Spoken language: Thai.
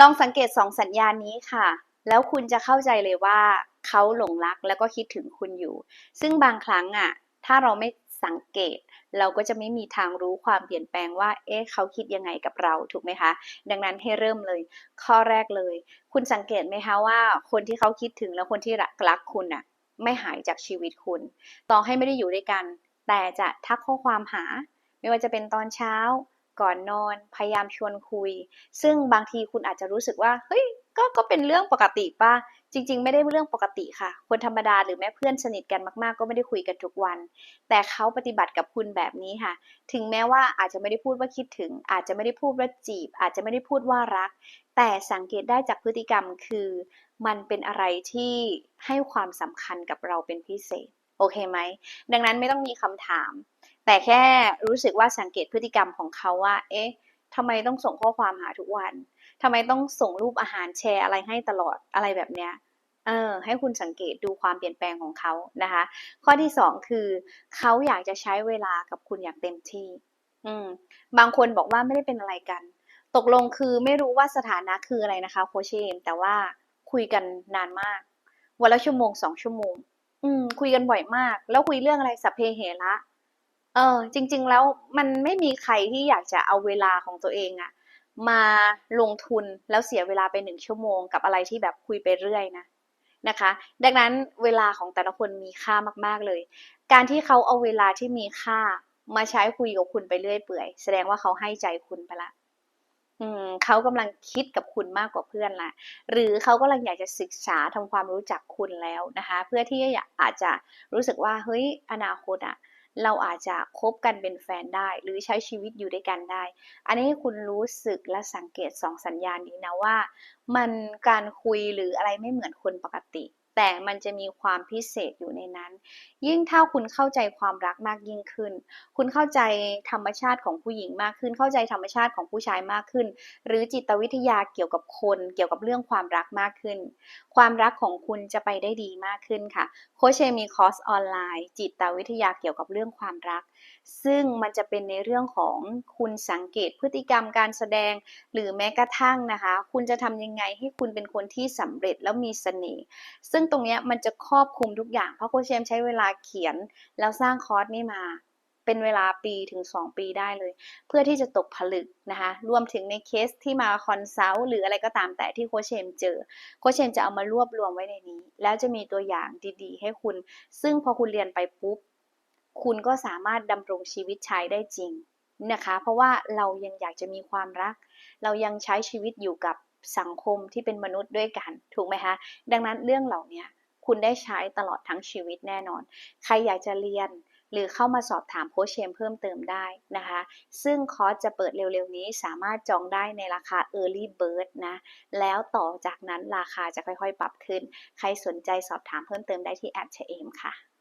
ลองสังเกตสองสัญญาณนี้ค่ะ แล้วคุณจะเข้าใจเลยว่าเขาหลงรักแล้วก็คิดถึงคุณอยู่ ซึ่งบางครั้งอะ ถ้าเราไม่สังเกต เราก็จะไม่มีทางรู้ความเปลี่ยนแปลงว่า เอ๊ะเขาคิดยังไงกับเราถูกไหมคะ ดังนั้นให้เริ่มเลย ข้อแรกเลย คุณสังเกตไหมคะว่า คนที่เขาคิดถึงแล้วคนที่รักรักคุณอะ ไม่หายจากชีวิตคุณ ต่อให้ไม่ได้อยู่ด้วยกัน แต่จะทักข้อความหา ไม่ว่าจะเป็นตอนเช้า ก่อนนอน พยายามชวนคุย ซึ่งบางทีคุณอาจจะรู้สึกว่า เฮ้ย ก็ก็เป็นเรื่องปกติป่ะ จริง ๆ ไม่ได้เรื่องปกติค่ะ คนธรรมดาหรือแม้เพื่อนสนิทกันมากๆ ก็ไม่ได้คุยกันทุกวัน แต่เขาปฏิบัติกับคุณแบบนี้ค่ะ ถึงแม้ว่าอาจจะไม่ได้พูดว่าคิดถึง อาจจะไม่ได้พูดว่าจีบ อาจจะไม่ได้พูดว่ารัก แต่สังเกตได้จากพฤติกรรมคือ มันเป็นอะไรที่ให้ความสำคัญกับเราเป็นพิเศษ โอเคไหม ดังนั้นไม่ต้องมีคำถาม แต่แค่รู้สึกว่าสังเกตพฤติกรรมของเขาว่า เอ๊ะทำไมต้องส่งข้อความหาทุกวันทำไมต้องส่งรูปอาหารแชร์อะไรให้ตลอดอะไรแบบเนี้ยเออให้คุณสังเกตดูความเปลี่ยนแปลงของเขานะคะ ข้อที่สองคือเขาอยากจะใช้เวลากับคุณอย่างเต็มที่ อืม บางคนบอกว่าไม่ได้เป็นอะไรกัน ตกลงคือไม่รู้ว่าสถานะคืออะไรนะคะโคชเชมแต่ว่าคุยกันนานมาก วันละชั่วโมงสองชั่วโมง อืม คุยกันบ่อยมาก แล้วคุยเรื่องอะไรสัพเพเหระ เออ จริง ๆ แล้วมันไม่มีใครที่อยากจะเอาเวลาของตัวเองอะมาลงทุนแล้วเสียเวลาไปหนึ่งชั่วโมงกับอะไรที่แบบคุยไปเรื่อยนะนะคะ ดังนั้นเวลาของแต่ละคนมีค่ามาก ๆเลย การที่เขาเอาเวลาที่มีค่ามาใช้คุยกับคุณไปเรื่อยเปื่อย แสดงว่าเขาให้ใจคุณไปละ เขากำลังคิดกับคุณมากกว่าเพื่อนละหรือเขากำลังอยากจะศึกษาทำความรู้จักคุณแล้วนะคะ เพื่อที่อยากอาจจะรู้สึกว่าเฮ้ยอนาคตอะเราอาจจะคบกันเป็นแฟนได้ หรือใช้ชีวิตอยู่ด้วยกันได้ อันนี้ให้คุณรู้สึกและสังเกตสองสัญญาณนี้นะว่า มันการคุยหรืออะไรไม่เหมือนคนปกติ แต่มันจะมีความพิเศษอยู่ในนั้น ยิ่งถ้าคุณเข้าใจความรักมากยิ่งขึ้น คุณเข้าใจธรรมชาติของผู้หญิงมากขึ้น เข้าใจธรรมชาติของผู้ชายมากขึ้น หรือจิตวิทยาเกี่ยวกับคน เกี่ยวกับเรื่องความรักมากขึ้น ความรักของคุณจะไปได้ดีมากขึ้นค่ะโคชเชมีคอร์สออนไลน์ จิตวิทยาเกี่ยวกับเรื่องความรัก ซึ่งมันจะเป็นในเรื่องของคุณสังเกตพฤติกรรมการแสดง หรือแม้กระทั่งนะคะ คุณจะทำยังไงให้คุณเป็นคนที่สำเร็จแล้วมีเสน่ห์ซึ่งตรงนี้มันจะครอบคลุมทุกอย่าง เพราะโคชเชมใช้เวลาเขียนแล้วสร้างคอร์สนี้มา เป็นเวลาปีถึง 2 ปีได้เลย เพื่อที่จะตกผลึกนะคะรวมถึงในเคสที่มาคอนซัลท์หรืออะไรก็ตามแต่ที่โคชเชมเจอโคชเชมจะเอามารวบรวมไว้ในนี้ แล้วจะมีตัวอย่างดีๆ ให้คุณ ซึ่งพอคุณเรียนไปปุ๊บคุณก็สามารถดำรงชีวิตใช้ได้จริงนะคะ เพราะว่าเรายังอยากจะมีความรัก เรายังใช้ชีวิตอยู่กับ สังคมที่เป็นมนุษย์ด้วยกัน ถูกไหมคะ ดังนั้นเรื่องเหล่านี้คุณได้ใช้ตลอดทั้งชีวิตแน่นอน ใครอยากจะเรียนหรือเข้ามาสอบถามโค้ชเชมเพิ่มเติมได้นะคะ ซึ่งคอร์สจะเปิดเร็วๆนี้สามารถจองได้ในราคา Early Bird นะ แล้วต่อจากนั้นราคาจะค่อยๆ ปรับขึ้น ใครสนใจสอบถามเพิ่มเติมได้ที่แอดเชเอมค่ะ